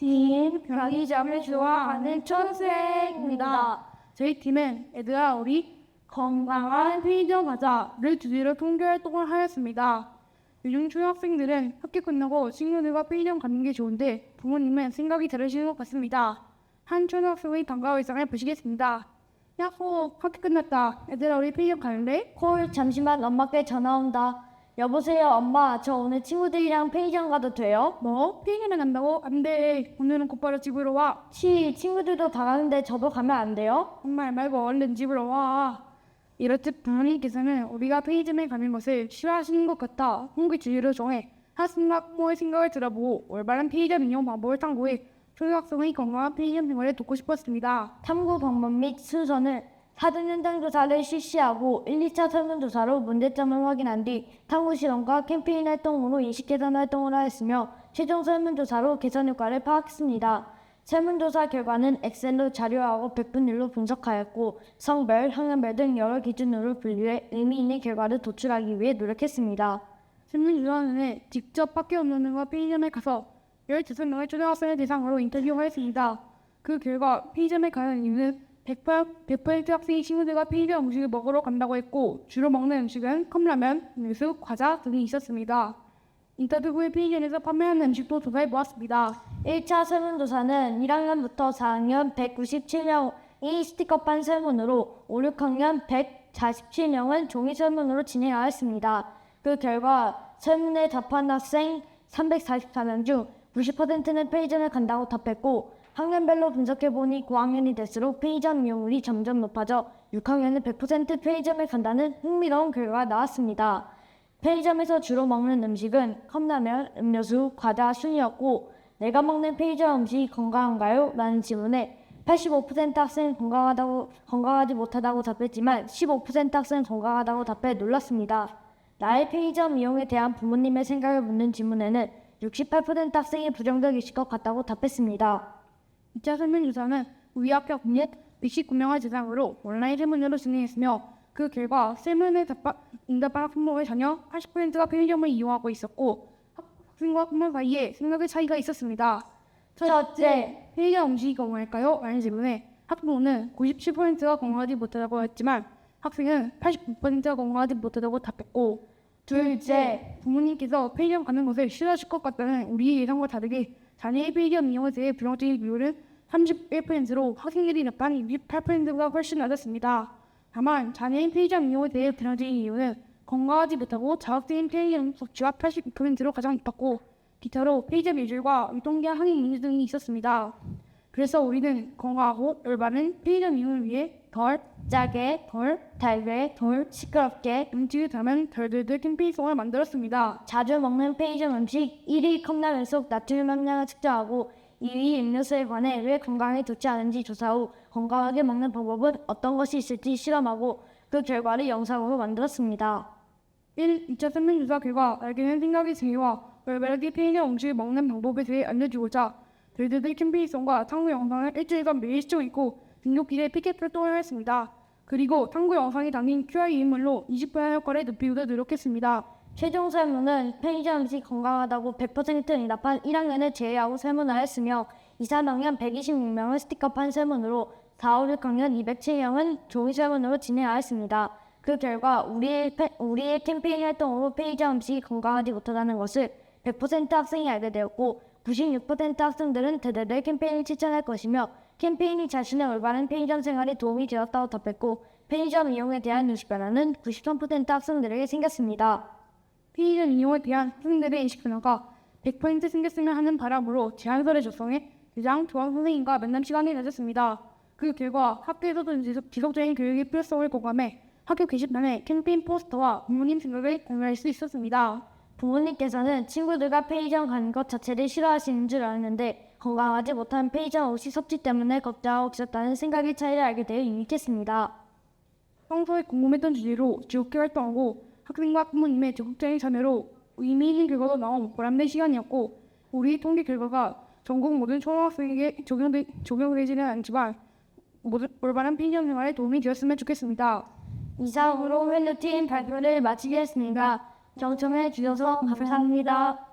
유쾌함을 좋아하는 초등생입니다. 저희 팀은 얘들아 우리 건강한 편의점 가자를 주제로 통계 활동을 하였습니다. 요즘 초등학생들은 학교 끝나고 친구들과 편의점 가는 게 좋은데 부모님은 생각이 다르시는 것 같습니다. 한 초등학생의 방과 일상을 보시겠습니다. 야호 학교 끝났다. 얘들아 우리 편의점 갈래? 콜 잠시만 엄마께 전화 온다. 여보세요 엄마 저 오늘 친구들이랑 편의점 가도 돼요? 뭐? 편의점에 간다고? 안 돼. 오늘은 곧바로 집으로 와. 치 친구들도 다 가는데 저도 가면 안 돼요? 정말 말고 얼른 집으로 와. 이렇듯 부모님께서는 우리가 편의점에 가는 것을 싫어하시는 것 같아 홍기 주의를 정해 학생과 부모의 생각을 들어보고 올바른 편의점 이용 방법을 탐구해 초등학생의 건강한 편의점 생활을 돕고 싶었습니다. 탐구 방법 및 순서는 사전 현장 조사를 실시하고 1, 2차 설문조사로 문제점을 확인한 뒤 탐구 실험과 캠페인 활동으로 인식 개선 활동을 하였으며 최종 설문조사로 개선 효과를 파악했습니다. 설문조사 결과는 엑셀로 자료하고 백분율로 분석하였고 성별, 학년별 등 여러 기준으로 분류해 의미 있는 결과를 도출하기 위해 노력했습니다. 설문조사는 직접 학교 업무과 편의점에 가서 15명의 초등학생을 대상으로 인터뷰하였습니다. 그 결과 편의점에 가는 이유는 100%, 100% 학생이 친구들과 편의점 음식을 먹으러 간다고 했고 주로 먹는 음식은 컵라면, 음료수, 과자 등이 있었습니다. 인터뷰 후에 편의점에서 판매하는 음식도 조사해 보았습니다. 1차 설문조사는 1학년부터 4학년 197명이 스티커판 설문으로 5, 6학년 147명은 종이 설문으로 진행하였습니다. 그 결과 설문에 답한 학생 344명 중 90%는 편의점을 간다고 답했고 학년별로 분석해보니 고학년이 될수록 편의점 이용률이 점점 높아져 6학년은 100% 편의점에 간다는 흥미로운 결과가 나왔습니다. 편의점에서 주로 먹는 음식은 컵라면, 음료수, 과자 순이었고 내가 먹는 편의점 음식이 건강한가요? 라는 질문에 85% 학생은 건강하다고 건강하지 못하다고 답했지만 15% 학생은 건강하다고 답해 놀랐습니다. 나의 편의점 이용에 대한 부모님의 생각을 묻는 질문에는 68% 학생이 부정적이실 것 같다고 답했습니다. 2차 설문조사는 우리 국립 119명을 대상으로 온라인 설문으로 진행했으며 그 결과 설문에 답한 응답한 학부모의 자녀 80%가 편의점을 이용하고 있었고 학생과 부모 사이에 생각의 차이가 있었습니다. 첫째, 편의점 음식이 건강할까요? 라는 질문에 학부모는 97%가 건강하지 못하다고 했지만 학생은 89%가 건강하지 못하다고 답했고 둘째, 부모님께서 편의점 가는 것을 싫어하실 것 같다는 우리의 예상과 다르게 자녀의 편의점 이용에 대해 부정적인 비율은 31%로 학생들이 답한 68%가 훨씬 낮았습니다. 다만 자녀의 편의점 이용에 대해 부정적인 이유는 건강하지 못하고 자극적인 편의점 섭취가 82%로 가장 높았고 기타로 편의점 일줄과 유통기한 항의 문제 등이 있었습니다. 그래서 우리는 건강하고 올바른 편의점 이용을 위해 덜, 짜게, 덜, 달게, 덜, 시끄럽게, 담은 덜덜덜 캠페인송을 만들었습니다. 자주 먹는 편의점 음식 1위 컵라면 속 나트륨 함량을 측정하고 2위 음료수에 관해 왜 건강에 좋지 않은지 조사 후 건강하게 먹는 방법은 어떤 것이 있을지 실험하고 그 결과를 영상으로 만들었습니다. 1. 2차 설문조사 결과 알게는 생각의 증의와 올바르게 편의점 음식을 먹는 방법에 대해 알려주고자 덜덜덜 캠페인송과 탐구 영상을 일주일간 매일 시청했고 등록일에 피켓 활동을 했습니다. 그리고 탐구 영상이 담긴 QR 인물로 20% 효과를 높이고자 노력했습니다. 최종 설문은 편의점 음식 건강하다고 100% 응답한 1학년을 제외하고 설문을 했으며 2, 3학년 126명은 스티커판 설문으로 4, 5, 6학년 207명은 종이 설문으로 진행하였습니다. 그 결과 우리의, 페- 우리의 캠페인 활동으로 편의점 음식이 건강하지 못하다는 것을 100% 학생이 알게 되었고 96% 학생들은 대대대 캠페인을 추천할 것이며 캠페인이 자신의 올바른 편의점 생활에 도움이 되었다고 답했고 편의점 이용에 대한 인식 변화는 93% 학생들에게 생겼습니다. 편의점 이용에 대한 학생들의 인식 변화가 100% 생겼으면 하는 바람으로 제안서를 작성해 대장 조항 선생님과 면담 시간을 가졌습니다. 그 결과 학교에서도 지속, 지속적인 교육의 필요성을 공감해 학교 게시판에 캠페인 포스터와 부모님 생각을 공유할 수 있었습니다. 부모님께서는 친구들과 편의점 가는 것 자체를 싫어하시는 줄 알았는데 건강하지 못한 편의점 음식 섭취 때문에 걱정하고 계셨다는 생각의 차이를 알게 되어 유익했습니다. 평소에 궁금했던 주제로 즐겁게 활동하고 학생과 부모님의 적극적인 참여로 의미 있는 결과가 나온 보람된 시간이었고 우리 통계 결과가 전국 모든 초등학생에게 적용되, 적용되지는 않지만 모든 올바른 편의점 생활에 도움이 되었으면 좋겠습니다. 이상으로 헬로팀 발표를 마치겠습니다. 경청해 주셔서 감사합니다.